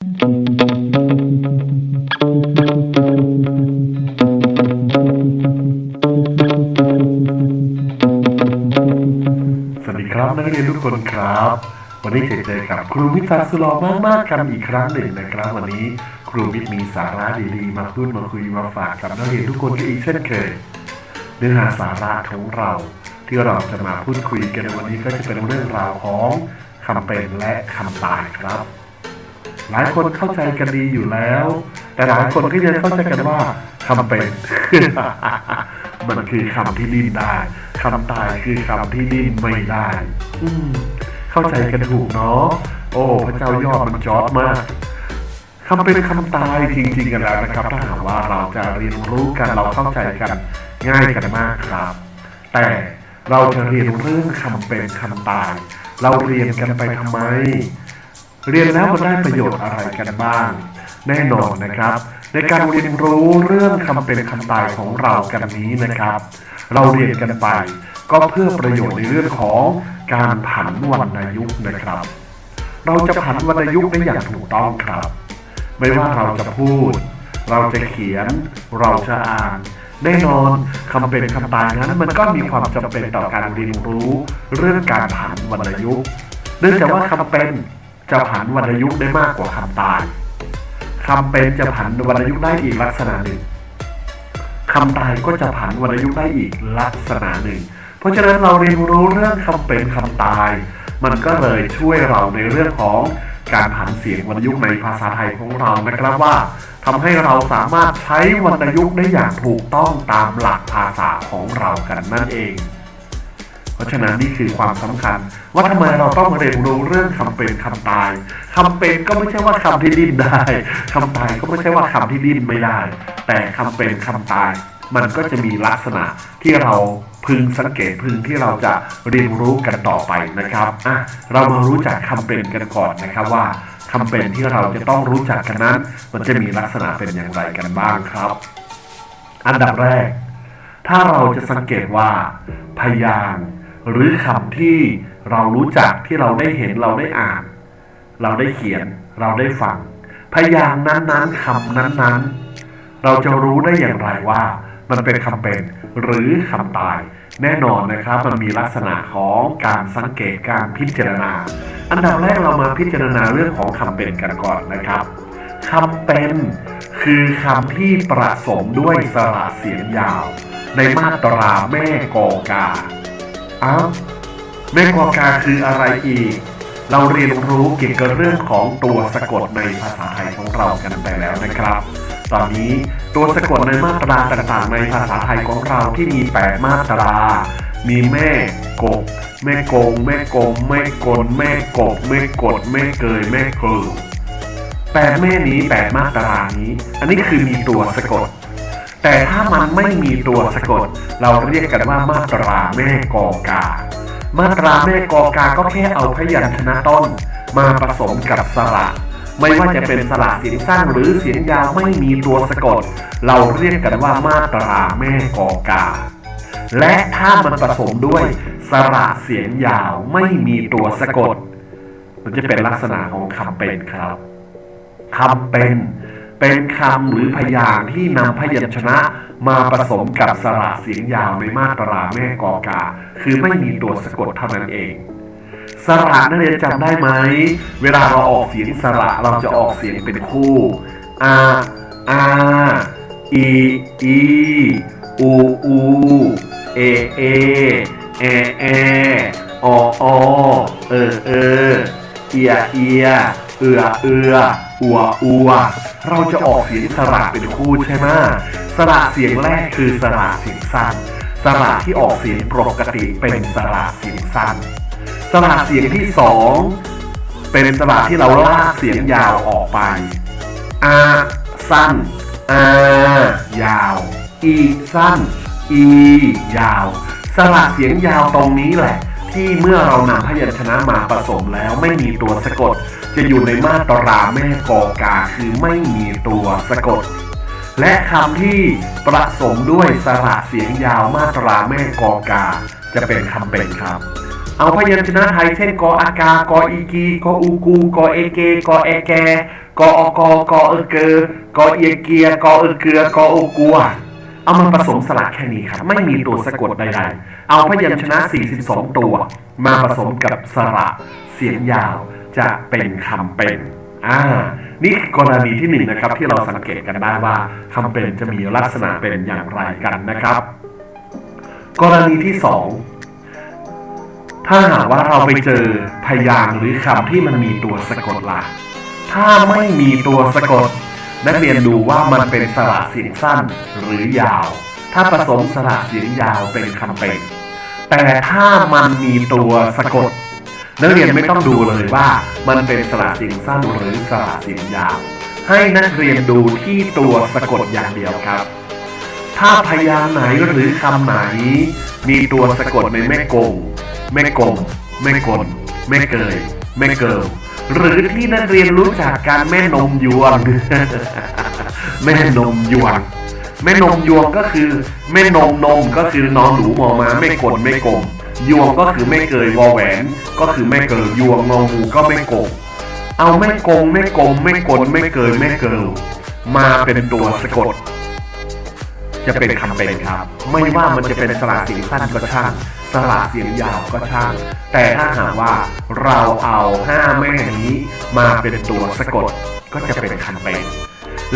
สวัสดีครับนักเรียนทุกคนครับ วันนี้เจอเจอกับครูมิตรสาสุลอมากๆกันอีกครั้งหนึ่งนะครับ วันนี้ครูมิตรมีสาระดีๆ มาพูดมาคุยมาฝากกับนักเรียนทุกคนกันอีกเช่นเคย เนื้อหาสาระของเราที่เราจะมาพูดคุยกันในวันนี้ก็จะเป็นเรื่องราวของคำเป็นและคำตายครับ หลายคนเข้าใจกันดีอยู่แล้ว แต่หลายคนก็ยังเข้าใจกันว่าคำเป็น มันคือคำที่ดิ้นได้คำตายคือคำที่ดิ้นไม่ได้ อืมเข้าใจกันถูกเนาะโอ้พระเจ้ายอดมันจอดมากคำเป็นคำตายจริงๆกันแล้วนะครับถ้าหากว่าเราจะเรียนรู้กันเราเข้าใจกันง่ายกันมากครับ แต่เราจะเรียนเรื่องคำเป็นคำตาย เราเรียนกันไปทำไม เรียนแล้วมันได้ประโยชน์อะไรกันบ้าง แน่นอนนะครับ ในการเรียนรู้เรื่องคำเป็นคำตายของเรากันนี้นะครับ เราเรียนกันไป ก็เพื่อประโยชน์ในเรื่องของการผันวรรณยุกต์นะครับ เราจะผันวรรณยุกต์ได้อย่างถูกต้องครับ ไม่ว่าเราจะพูด เราจะเขียน เราจะอ่านแน่นอนคำเป็นคำตายนั้นมันก็มีความจำเป็นต่อการเรียนรู้ เรื่องการผันวรรณยุกต์เนื่องจากว่าคำเป็น จะผันวรรณยุกต์ได้มากกว่าคำตายคำเป็นจะผันวรรณยุกต์ได้อีกลักษณะหนึ่งคำตายก็จะผันวรรณยุกต์ได้อีกลักษณะหนึ่ง เพราะฉะนั้นเราเรียนรู้เรื่องคำเป็นคำตาย มันก็เลยช่วยเราในเรื่องของการผันเสียงวรรณยุกต์ในภาษาไทยของเรานะครับว่าทำให้เราสามารถใช้วรรณยุกต์ได้อย่างถูกต้องตามหลักภาษาของเรากันนั่นเอง ราะฉะนั้นนี่คือความสำคัญ ว่าทำไมเราต้องเรียนรู้เรื่องคำเป็นคำตายคำเป็นก็ไม่ใช่ว่าคำที่ดิ้นได้คำตายก็ไม่ใช่ว่าคำที่ดิ้นไม่ได้ แต่คำเป็นคำตาย มันก็จะมีลักษณะที่เราพึงสังเกตพึงที่เราจะเรียนรู้กันต่อไปนะครับอะเรามารู้จักคำเป็นกันก่อนนะครับว่าคำเป็นที่เราจะต้องรู้จักกันนั้น มันจะมีลักษณะเป็นอย่างไรกันบ้างครับ อันดับแรก ถ้าเราจะสังเกตว่า พยาง หรือคำที่เรารู้จักที่เราได้เห็นเราได้อ่าน เราได้เขียนเราได้ฟัง พยางนั้นๆคำนั้น ๆ เราจะรู้ได้อย่างไรว่า มันเป็นคำเป็นหรือคำตาย แน่นอนนะครับมันมีลักษณะของการสังเกตการพิจารณา อันดับแรกเรามาพิจารณาเรื่องของคำเป็นกันก่อนนะครับคำเป็นคือคำที่ประสมด้วยสระเสียงยาว ในมาตราแม่กอกา อ้าวแม่กอกาคืออะไรอีก เราเรียนรู้เกี่ยวกับเรื่องของตัวสะกดในภาษาไทยของเรากันไปแล้วนะครับ ตอนนี้ตัวสะกดในมาตราต่างๆ ในภาษาไทยของเราที่มี 8 มาตรา มีแม่กบแม่กง แม่กลมแม่กลแม่กบแม่กดแม่เกยแม่เกลือแปดแม่นี้แปดมาตรานี้ อันนี้คือมีตัวสะกด แต่ถ้ามันไม่มีตัวสะกด เราเรียกกันว่ามาตราแม่กอกา มาตราแม่กอกาก็แค่เอาพยัญชนะต้น มาผสมกับสระ ไม่ว่าจะเป็นสระเสียงสั้นหรือเสียงยาวไม่มีตัวสะกด เราเรียกกันว่ามาตราแม่กอกา และถ้ามันผสมด้วยสระเสียงยาวไม่มีตัวสะกด มันจะเป็นลักษณะของคำเป็นครับคำเป็น เป็นคำหรือพยางค์ที่นำพยัญชนะมาผสมกับสระเสียงยาวในมาตราแม่กอกา คือไม่มีตัวสะกดเท่านั้นเองสระนักเรียนจำได้ไหม เวลาเราออกเสียงสระเราจะออกเสียงเป็นคู่อาอาอีอีอูอูเอเอแอแออออเออเออเอียเอีย เอือเอือ อัวอัว เราจะออกเสียงสระเป็นคู่ใช่ไหมสระเสียงแรกคือสระเสียงสั้น สระที่ออกเสียงปกติเป็นสระเสียงสั้น สระเสียงที่สองเป็นสระที่เราลากเสียงยาวออกไป อาสั้น อายาว อีสั้น อียาว สระเสียงยาวตรงนี้แหละ ที่เมื่อเรานำพยัญชนะมาผสมแล้วไม่มีตัวสะกด จะอยู่ในมาตราแม่กอกาคือไม่มีตัวสะกด และคำที่ประสมด้วยสระเสียงยาวมาตราแม่กอกา จะเป็นคำเป็นครับ เอาพยัญชนะไทยเช่นกออากากออีกีกออูกูกอเอเกกอเอแกกออกอกอเอเกอกอเอียเกียกอเอเกือกอโอกัวเอามาผสมสลัดแค่นี้ครับไม่มีตัวสะกดใดๆ เอาพยัญชนะ 42 ตัว มาผสมกับสระเสียงยาว จะเป็นคำเป็นอ่านี่กรณีที่หนึ่งนะครับที่เราสังเกตกันได้ว่าคำเป็นจะมีลักษณะเป็นอย่างไรกันนะครับ กรณีที่สองถ้าหากว่าเราไปเจอพยางหรือคำที่มันมีตัวสะกดล่ะถ้าไม่มีตัวสะกด นักเรียนดูว่ามันเป็นสระเสียงสั้นหรือยาว ถ้าผสมสระเสียงยาวเป็นคำเป็น แต่ถ้ามันมีตัวสะกด นักเรียนไม่ต้องดูเลยว่ามันเป็นสระสียงสั้นหรือสระสียงยาว ให้นักเรียนดูที่ตัวสะกดอย่างเดียวครับ ถ้าพยางไหนหรือคำไหน มีตัวสะกดในแม่กงแม่กงแม่กลแม่เกยแม่เกิลหรือที่นักเรียนรู้จักการแม่นมยวงแม่นมยวงแม่นมยวงก็คือ แม่นมนมก็คือนอนหนูมอมาแม่กลแม่กลม ยวงก็คือแม่เกยวอแหวน ก็คือแม่เกยยวงงองูก็แม่กงเอาแม่กงแม่กลมแม่กลแม่เกยแม่เกิลมาเป็นตัวสะกด จะเป็นคำเป็นครับ ไม่ว่ามันจะเป็นสระเสียงสั้นก็ช่างสระเสียงยาวก็ช่าง แต่ถ้าหากว่าเราเอาห้าแม่นี้มาเป็นตัวสะกดก็จะเป็นคำเป็น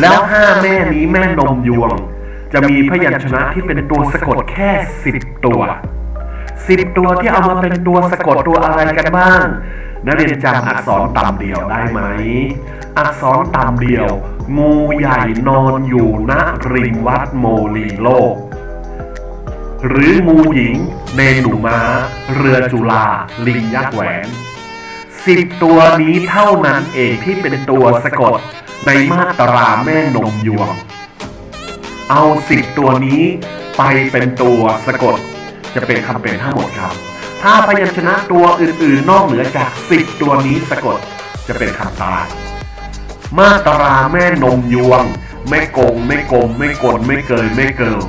แล้วห้าแม่นี้แม่นมยวง จะมีพยัญชนะที่เป็นตัวสะกดแค่สิบตัว สิบตัวที่เอามาเป็นตัวสะกดตัวอะไรกันบ้าง นักเรียนจำอักษรต่ำเดียวได้ไหม อักษรต่ำเดียว งูใหญ่นอนอยู่ณริมวัดโมลีโลก หรืองูหญิงเนหนูม้า เรือจุฬาลิงยักษ์แหวนสิบตัวนี้เท่านั้นเองที่เป็นตัวสะกดในมาตราแม่นมยวง เอาสิบตัวนี้ไปเป็นตัวสะกด จะเป็นคำเป็นทั้งหมดครับ ถ้าพยัญชนะตัวอื่นๆ นอกเหนือจากสิบตัวนี้สะกดจะเป็นคำตาย มาตราแม่นมยวงแม่กงแม่กลมแม่กลไม่เกยแม่เกิล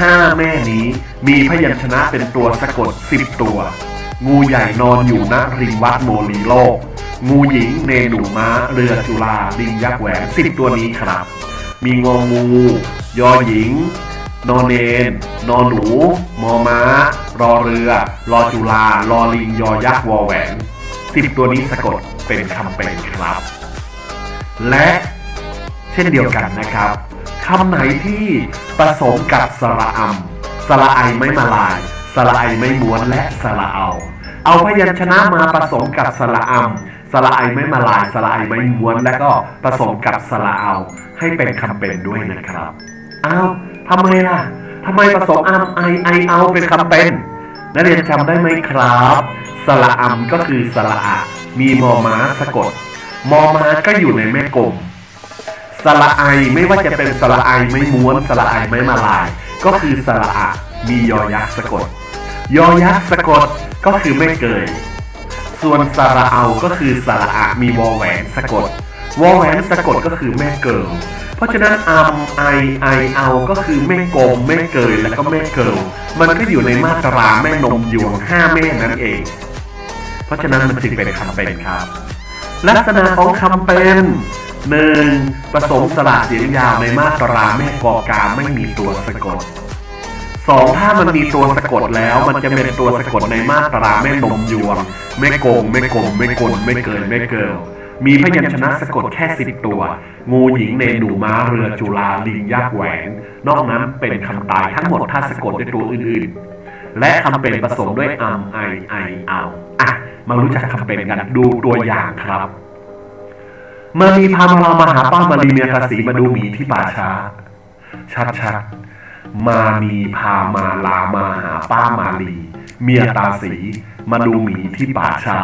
ห้าแม่นี้มีพยัญชนะเป็นตัวสะกดสิบตัว งูใหญ่นอนอยู่ณริมวัดโมลีโลก งูหญิงเนหนูม้า เรือจุฬาลิงยักษ์แหวนสิบตัวนี้ครับ มีงองู ยอหญิง นอนเนนนอนหนู มอม้า รอเรือ รอจุฬารอลิง ยอยักษ์ วอแหวนสิบตัวนี้สะกดเป็นคำเป็นครับ และเช่นเดียวกันนะครับคำไหนที่ผสมกับสระอำสระไอไม่มาลาย สระไอไม่ม้วนและสระเอา เอาพยัญชนะมาผสมกับสระอำสระไอไม่มาลาย สระไอไม่ม้วน และก็ผสมกับสระเอา ให้เป็นคำเป็นด้วยนะครับ อ้าวทำไมล่ะทำไมผสมอำไอไอเอาเป็นคำเป็นนักเรียนจำได้ไหมครับ สระอำก็คือสระอะมีมอม้าสะกด มอม้าก็อยู่ในแม่กลมสระไอไม่ว่าจะเป็นสระไอไม่ม้วนสระไอไม่มาลาย ก็คือสระอะมียอยักษ์สะกด ยอยักษ์สะกดก็คือไม่เกยส่วนสระเอาก็คือสระอะมีวอแหวนสะกด วอแหวนสะกดก็คือแม่เกิลเพราะฉะนั้นอัมไอไอเอาก็คือแม่กลมแม่เกยแล้วก็แม่เกิลมันก็อยู่ในมาตราแม่นมยวงห้าแม่นั่นเอง เพราะฉะนั้นมันจึงเป็นคำเป็นครับ ลักษณะของคำเป็นหนึ่งผสมสระเสียงยาวในมาตราแม่กอกาไม่มีตัวสะกดสองถ้ามันมีตัวสะกดแล้ว มันจะเป็นตัวสะกดในมาตราแม่นมยวงแม่กงแม่กลมแม่กลไม่เกินไม่เกิล มีพยัญชนะสะกดแค่สิบตัว งูหญิงเนหนูม้าเรือจุฬาลิงยักษ์แหวน นอกนั้นเป็นคำตายทั้งหมดถ้าสะกดด้วยตัวอื่นๆ และคำเป็นผสมด้วยอัมไอไอเอาอะมารู้จักคำเป็นกันดูตัวอย่างครับมามีพามาเรามาหาป้ามารีเมียกสีมาดูหมีที่ป่าช้า ชัดชัดๆมามีพามาลามาหาป้ามาลี เมียตาสี มาดูหมีที่ป่าช้า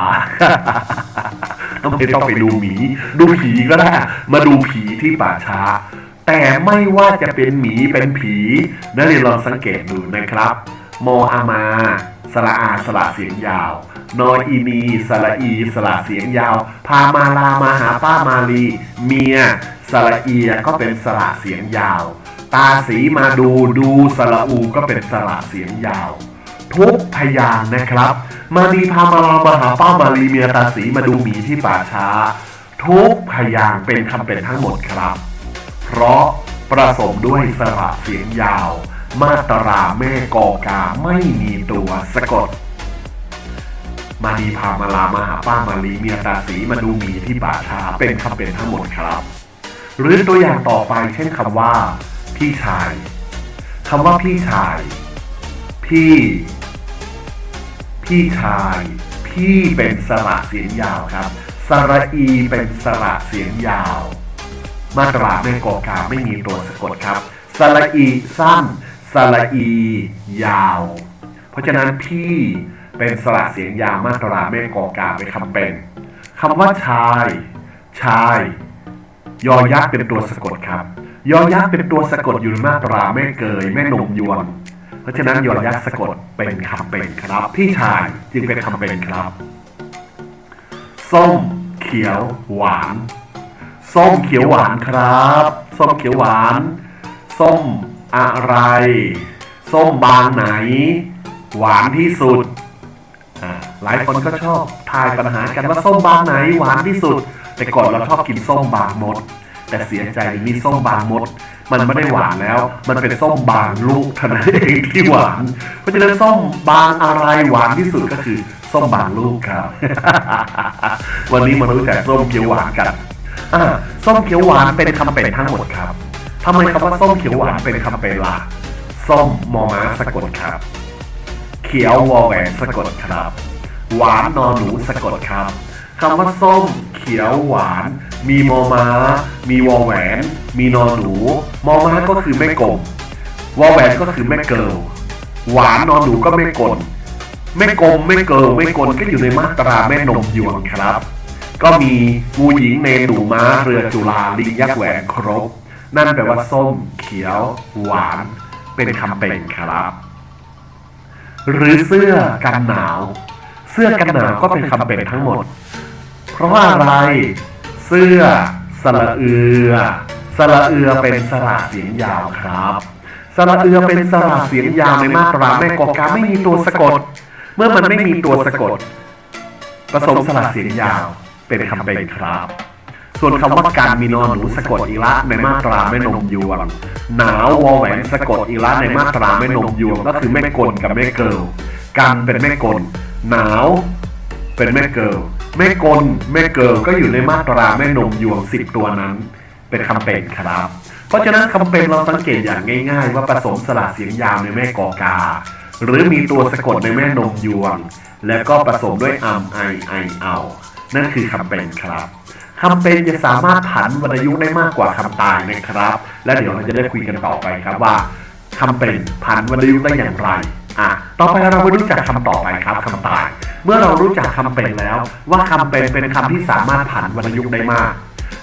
ไม่ต้องไปดูหมี ดูผีก็ได้มาดูผีที่ป่าช้า แต่ไม่ว่าจะเป็นหมีเป็นผีนักเรียนลองสังเกตดูนะครับมออามาสระอาสระเสียงยาวนออีนีสระอีสระเสียงยาว พามาลามาหาป้ามาลี เมียสระเอียก็เป็นสระเสียงยาว ตาสีมาดูดูสระอูก็เป็นสระเสียงยาว ทุกพยางนะครับ มาดีพามาลามาหาป้ามาลีเมียตาสีมาดูหมีที่ป่าช้า ทุกพยางเป็นคำเป็นทั้งหมดครับ เพราะประสมด้วยสระเสียงยาว มาตราแม่กอกาไม่มีตัวสะกด มาดีพามาลามาหาป้ามาลีเมียตาสีมาดูหมีที่ป่าช้าเป็นคำเป็นทั้งหมดครับ หรือตัวอย่างต่อไปเช่นคำว่า พี่ชายคำว่าพี่ชาย พี่ พี่ชาย พี่เป็นสระเสียงยาวครับสระอีเป็นสระเสียงยาว มาตราแม่กอกาไม่มีตัวสะกดครับสระอีสั้นสระอียาว เพราะฉะนั้นพี่เป็นสระเสียงยาวมาตราแม่กอกาเป็นคำเป็นคำว่าชาย ชาย ยอยักษ์เป็นตัวสะกดครับ ยอยักษ์เป็นตัวสะกดอยู่ในมาตราแม่เกย แม่นมยวง เพราะฉะนั้นยอยักษ์สะกดเป็นคำเป็นครับ พี่ชายจึงเป็นคำเป็นครับ ส้ม เขียวหวาน ส้มเขียวหวานครับ ส้มเขียวหวาน ส้มอะไร ส้มบางไหน หวานที่สุดอ่าหลายคนก็ชอบทายปัญหากันว่าส้มบางไหนหวานที่สุด แต่ก่อนเราชอบกินส้มบางมด แต่เสียใจมีส้มบางมด มันไม่ได้หวานแล้ว มันเป็นส้มบางลูกเท่านั้นเองที่หวาน เพราะฉะนั้นส้มบางอะไรหวานที่สุดก็คือส้มบางลูกครับ วันนี้มารู้จักส้มเขียวหวานกันอ่าส้มเขียวหวานเป็นคำเป็นทั้งหมดครับทำไมคำว่าส้มเขียวหวานเป็นคำเป็นล่ะส้มมอม้าสะกดครับ เขียววอแหวนสะกดครับ หวานนอนหนูสะกดครับคำว่าส้มเขียวหวาน มีมอม้า มีวอแหวน มีนอนหนู มอม้าก็คือแม่กลมวอแหวนก็คือแม่เกิลหวานนอนหนูก็แม่กลแม่กลมแม่เกิลแม่กลก็อยู่ในมาตราแม่นมยวงครับ ก็มีงูหญิงเนหนูม้าเรือจุฬาลิงยักษ์แหวนครบ นั่นแปลว่าส้ม เขียว หวาน เป็นคำเป็นครับ หรือเสื้อกันหนาว เสื้อกันหนาวก็เป็นคำเป็นทั้งหมด เพราะว่าอะไร เสื้อสระเอือสระเอือเป็นสระเสียงยาวครับ สระเอือเป็นสระเสียงยาวในมาตราแม่กอกาไม่มีตัวสะกด เมื่อมันไม่มีตัวสะกดผสมสระเสียงยาวเป็นคำเป็นครับ ส่วนคำว่าการมีนอนหนูสะกดอีละในมาตราแม่นมยวงหนาววอแหวนสะกดอีละในมาตราแม่นมยวงก็คือแม่กลกับแม่เกิลการเป็นแม่กลหนาวเป็นแม่เกิล แม่กลแม่เกิลก็อยู่ในมาตราแม่นมยวงสิบตัวนั้น เป็นคำเป็นครับ เพราะฉะนั้นคำเป็นเราสังเกตอย่างง่าย ๆ ว่าผสมสระเสียงยาวในแม่กอกา หรือมีตัวสะกดในแม่นมยวง แล้วก็ผสมด้วยอัมไอไอเอานั่นคือคำเป็นครับคำเป็นจะสามารถผันวรรณยุกต์ได้มากกว่าคำตายนะครับ และเดี๋ยวเราจะได้คุยกันต่อไปครับว่าคำเป็นผันวรรณยุกต์ได้อย่างไร อะต่อไปเราไปรู้จักคำต่อไปครับคำตาย เมื่อเรารู้จักคำเป็นแล้ว ว่าคำเป็นเป็นคำที่สามารถผันวรรณยุกต์ได้มาก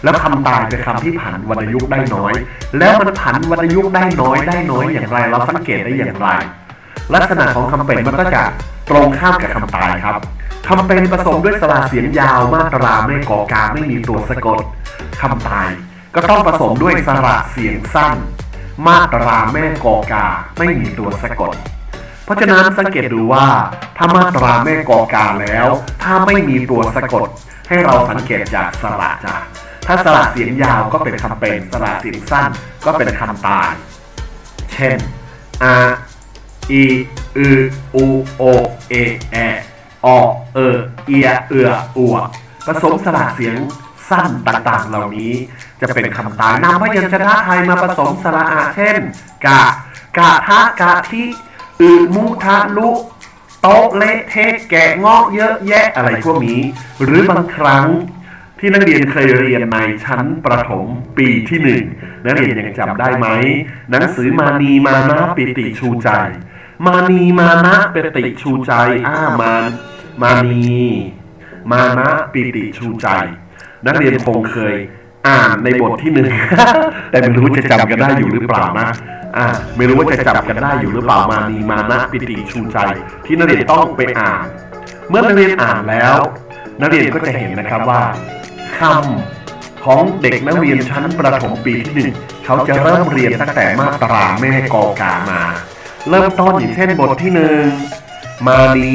แล้วคำตายเป็นคำที่ผันวรรณยุกต์ได้น้อย แล้วมันผันวรรณยุกต์ได้น้อยได้น้อยอย่างไร เราสังเกตได้อย่างไร ลักษณะของคำเป็นมันก็จะตรงข้ามกับคำตายครับคำเป็นผสมด้วยสระเสียงยาวมาตราไม่ก่อกาไม่มีตัวสะกดคำตาย ก็ต้องผสมด้วยสระเสียงสั้น มาตราแม่กอกาไม่มีตัวสะกด เพราะฉะนั้นสังเกตดูว่าถ้ามาตราแม่กอกาแล้ว ถ้าไม่มีตัวสะกด ให้เราสังเกตจากสระจ้ะถ้าสระเสียงยาวก็เป็นคำเป็นสระเสียงสั้นก็เป็นคำตาย เช่น a อีอืออูโอเอแออเออเอียเอืออัวผสมสระเสียงสั้นต่างๆ เหล่านี้ จะเป็นคำตายนำพยัญชนะไทยมาผสมสระอาเช่น กะ กะทะกะทิ อือมุทะลุโต๊ะเละเทะแกะงอกเยอะแยะอะไรพวกนี้ หรือบางครั้งที่นักเรียนเคยเรียนในชั้นประถมปีที่หนึ่งนักเรียนยังจำได้ไหม หนังสือมานีมานะปิติชูใจ มานีมานะปิติชูใจอ้ามามานีมานะปิติชูใจ นักเรียนคงเคย อ่านในบทที่หนึ่งแต่ไม่รู้จะจำกันได้อยู่หรือเปล่านะอ่าไม่รู้ว่าจะจำกันได้อยู่หรือเปล่ามานีมานะปิติชูใจ ที่นักเรียนต้องไปอ่าน เมื่อนักเรียนอ่านแล้ว นักเรียนก็จะเห็นนะครับว่าคำของเด็กนักเรียนชั้นประถมปีที่หนึ่งเขาจะเริ่มเรียนตั้งแต่มาตราแม่กอกามา เริ่มต้นอย่างเช่นบทที่หนึ่งมานี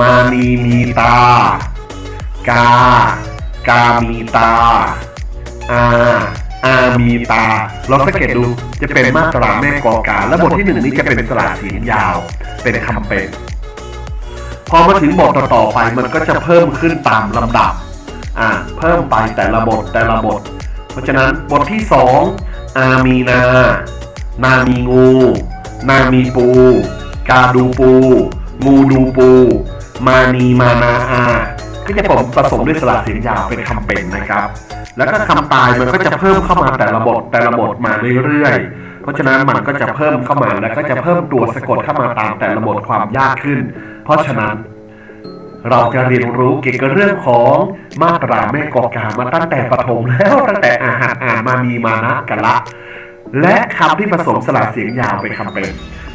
มานีมีตา กา กามีตา อาอามีตาเราสังเกตดูจะเป็นมาตราแม่กอกา และบทที่หนึ่งนี้จะเป็นสระเสียงยาว เป็นคำเป็น พอมาถึงบทต่อๆไปมันก็จะเพิ่มขึ้นตามลำดับ อ่า เพิ่มไปแต่ละบทแต่ละบท เพราะฉะนั้นบทที่สองอามีนา นามีงู นามีปู กาดูปู งูดูปู มานีมานาอา ก็จะผมผสมด้วยสระเสียงยาวเป็นคำเป็นนะครับ แล้วก็คำตายมันก็จะเพิ่มเข้ามาแต่ละบทแต่ละบทมาเรื่อยๆ เพราะฉะนั้นมันก็จะเพิ่มเข้ามาแล้วก็จะเพิ่มตัวสะกดเข้ามาตามแต่ละบทความยากขึ้น เพราะฉะนั้นเราจะเรียนรู้เกี่ยวกับเรื่องของมาตราแม่กอกามาตั้งแต่ประถมแล้วตั้งแต่อาหารอ่านมามีมานะกันละ และคำที่ผสมสระเสียงยาวเป็นคำเป็น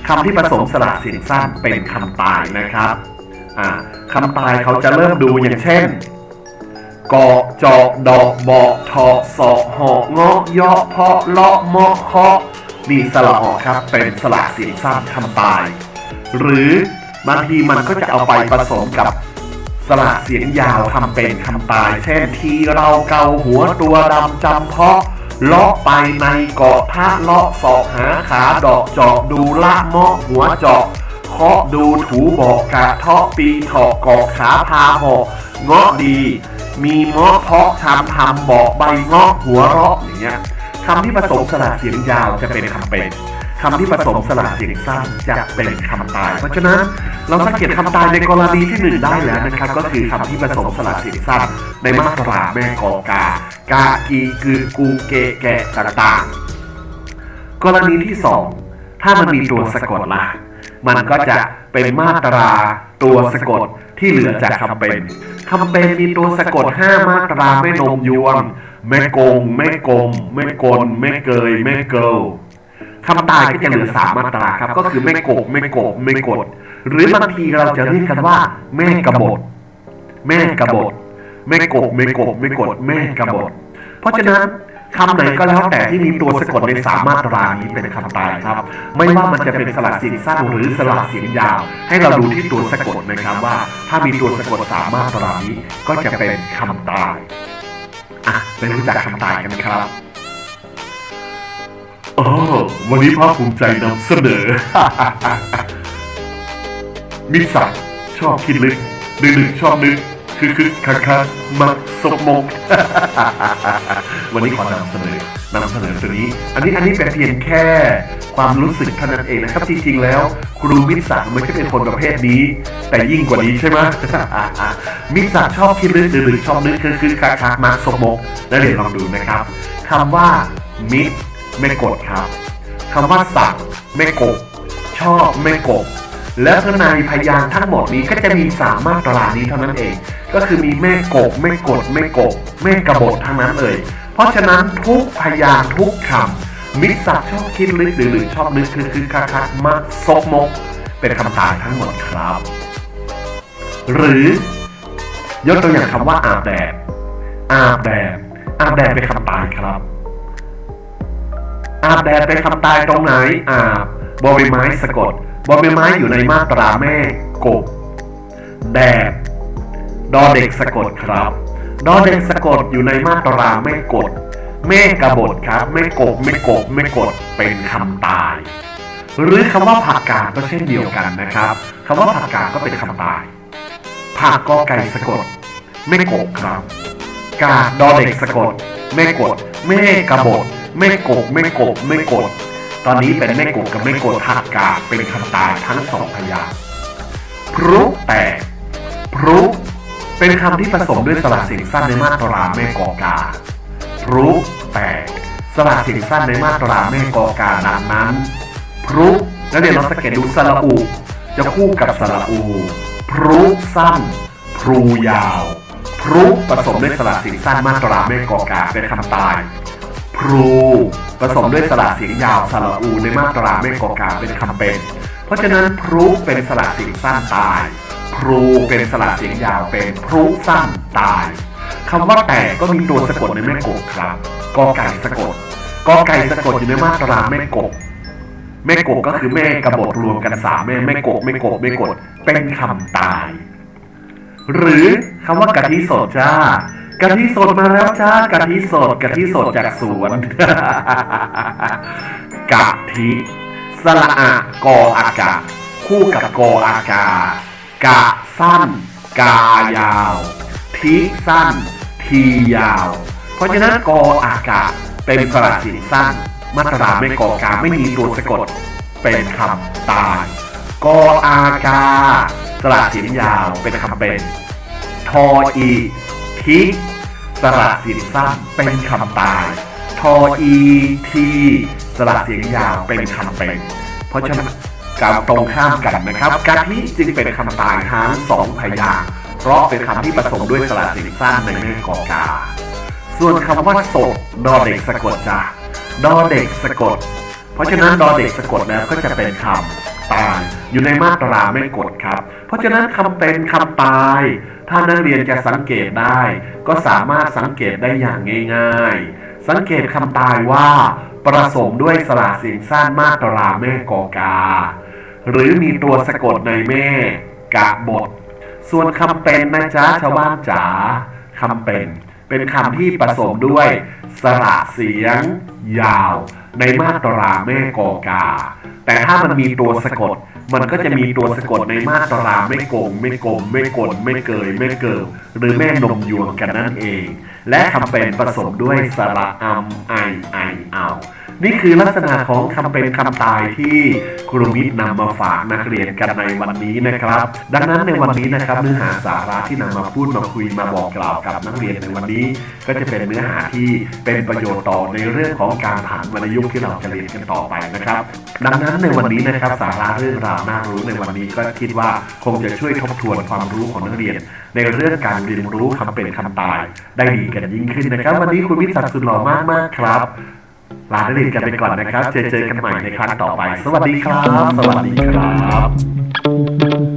คำที่ผสมสระเสียงสั้นเป็นคำตายนะครับอ่าคำตายเขาจะเริ่มดูอย่างเช่น กจอดอกบอทอสอหอเงาะยอเพาะเลาะมอเคาะมีสระออกครับ เป็นสระเสียงสั้นคำตาย หรือบางทีมันก็จะเอาไปผสมกับสระเสียงยาวคำเป็นคำตาย เช่นทีเราเกาหัวตัวดำจำเพาะเลาะไปในเกาะท่าเลาะศอกหาขาดอกจอกดูละเมาะหัวจาะเคาะดูถูบอกกะเทาะปีเถาะกอกขาพาหอกเงาะดี มีเงาะเพาะทำทำเบอกใบเงาะหัวเราะอย่างเงี้ยคำที่ผสมสระเสียงยาวจะเป็นคำเป็นคำที่ผสมสระเสียงสั้นจะเป็นคำตาย เพราะฉะนั้นเราสังเกตคำตายในกรณีที่หนึ่งได้แล้วนะครับ ก็คือคำที่ผสมสระเสียงสั้นในมาตราแม่กอกากากีกือกูเกแกะต่างๆ กรณีที่สองถ้ามันมีตัวสะกดละมันก็จะเป็นมาตราตัวสะกด ที่เหลือจากคำเป็นคำเป็นมีตัวสะกดห้ามาตราไม่นมยวงแม่โกงแม่กลมแม่กลแม่เกยแม่เกลคำตายก็จะเหลือสามมาตราครับ ก็คือไม่โกกไม่โกกไม่กด หรือบางทีเราจะเรียกกันว่า แม่กบฏแม่กบฏไม่โกกไม่โกกไม่กดแม่กบฏเพราะฉะนั้น คำไหนก็แล้วแต่ที่มีตัวสะกดในสามมาตรานี้เป็นคำตายครับ ไม่ว่ามันจะเป็นสระเสียงสั้นหรือสระเสียงยาว ให้เราดูที่ตัวสะกดนะครับว่า ถ้ามีตัวสะกดสามมาตรานี้ก็จะเป็นคำตายอะไปรู้จักคำตายกันครับอ๋อวันนี้ภาคภูมิใจนำเสนอ มิตรศักชอบคิดลึกดึกดึกชอบนึกคือคือคักคักมัก สกมก วันนี้ขอนำเสนอนำเสนอตัวนี้ อันนี้อันนี้เป็นเพียงแค่ความรู้สึกเท่านั้นเองนะครับ จริงๆแล้ว ครูมิตรศักไม่ใช่เป็นคนประเภทนี้ แต่ยิ่งกว่านี้ใช่ไหมมิตรศักชอบคิดลึกดึกดึกชอบนึกคือคือคักคักมักสกมกแล้วเดี๋ยวลองดูนะครับคำว่ามิตรไม่กดครับคำว่าสักไม่กบชอบไม่กบ และข้างในพยางค์ทั้งหมดนี้ก็จะมีสามมาตรานี้เท่านั้นเอง ก็คือมีแม่กบไม่กดไม่กบแม่กระบททั้งนั้นเลยเพราะฉะนั้นทุกพยางค์ทุกคำมิตรศักดิ์ชอบคิดลึกหรือชอบนึกคือคือคักคักมักซกมก เป็นคำตายทั้งหมดครับ หรือยกตัวอย่างคำว่าอาบแดดอาบแดดอาบแดดเป็นคำตายครับอาบแดดเป็นคำตายตรงไหนอาบบอใบไม้สะกด บอใบไม้อยู่ในมาตราแม่กบ แดด ดอเด็กสะกดครับ ดอเด็กสะกดอยู่ในมาตราไม่กด แม่กระบฏครับไม่กบไม่กบไม่กดเป็นคำตาย หรือคำว่าผักกาดก็เช่นเดียวกันนะครับคำว่าผักกาดก็เป็นคำตายผักกอไก่สะกดไม่กบครับ กาดอเด็กสะกดไม่กดไม่กระบฏไม่กบไม่กบไม่กด ตอนนี้เป็นไม่กบกับไม่กดผักกาเป็นคำตายทั้งสองพยางพรุแตกพรุเป็นคำที่ผสมด้วยสระเสียงสั้นในมาตราแม่กอกาพรุแตกสระเสียงสั้นในมาตราแม่กอกาดังนั้นพรุแล้วเดี๋ยวเราสังเกตดูสระอูจะคู่กับสระอูพรุสั้นพรูยาวพรุผสมด้วยสระเสียงสั้นมาตราแม่กอกาเป็นคำตาย พรู ผสมด้วยสระเสียงยาวสระอูในมาตราไม่กอการเป็นคำเป็น เพราะฉะนั้นพรุเป็นสระเสียงสั้นตายพรูเป็นสระเสียงยาวเป็นพรุสั้นตายคำว่าแต่ก็มีตัวสะกดในแม่กบครับกอไก่สะกดกอไก่สะกดอยู่ในมาตราแม่กบแม่กบก็คือแม่กระบทรวมกันสามแม่แม่กบไม่กบไม่กดเป็นคำตาย หรือคำว่ากะทิสดจ้า กะทิสดมาแล้วจ้ากะทิสดกะทิสดจากสวน กะทิสละอะกออากาศคู่กับกออากาศกะสั้น กายาว ทิสั้น ทียาว เพราะฉะนั้นกออากาศเป็นสระสินสั้น มาตราไม่กอกาไม่มีตัวสะกด เป็นคำตายกออากาสระสินยาวเป็นคำเป็น ทออีทิ สระเสียงสั้นเป็นคำตาย ทออีทีสระเสียงยาวเป็นคำเป็น เพราะฉะนั้นการตรงข้ามกันนะครับกะทิจึงเป็นคำตายทั้งสองพยางเพราะเป็นคำที่ผสมด้วยสระเสียงสั้นในแม่กอกา ส่วนคำว่าสดดอเด็กสะกดจ้ะดอเด็กสะกด เพราะฉะนั้นดอเด็กสะกดแล้วก็จะเป็นคำตายอยู่ในมาตราไม่กดครับ เพราะฉะนั้นคำเป็นคำตาย ถ้านักเรียนจะสังเกตได้ ก็สามารถสังเกตได้อย่างง่าย ๆ สังเกตคำตายว่า ประสมด้วยสระเสียงสั้นมาตราแม่กอกา หรือมีตัวสะกดในแม่กะบท ส่วนคำเป็นนะจ๊ะชาวบ้านจ๋าคำเป็น เป็นคำที่ผสมด้วยสระเสียง ยาว ในมาตราแม่กอกา แต่ถ้ามันมีตัวสะกด มันก็จะมีตัวสะกดในมาตราไม่โกงไม่กลมไม่กลไม่เกยไม่เกิมหรือแม่นมยวงกันนั่นเอง และคำเป็นผสมด้วยสระอัมไอไอเอา นี่คือลักษณะของคำเป็นคำตายที่ครูมิตรนำมาฝากนักเรียนกันในวันนี้นะครับ ดังนั้นในวันนี้นะครับเนื้อหาสาระที่นำมาพูดมาคุยมาบอกกล่าวกับนักเรียนในวันนี้ ก็จะเป็นเนื้อหาที่เป็นประโยชน์ต่อในเรื่องของการผ่านวรรณยุกต์ที่เราจะเรียนกันต่อไปนะครับ ดังนั้นในวันนี้นะครับสาระเรื่องราวน่ารู้ในวันนี้ก็คิดว่าคงจะช่วยทบทวนความรู้ของนักเรียน ในเรื่องการเรียนรู้คำเป็นคำตาย ได้ดีกันยิ่งขึ้นนะครับ วันนี้คุณวิศักดิ์สุดหล่อมากมากครับ ลานักเรียนกันไปก่อนนะครับ เจอเจอกันใหม่ในครั้งต่อไป สวัสดีครับ สวัสดีครับ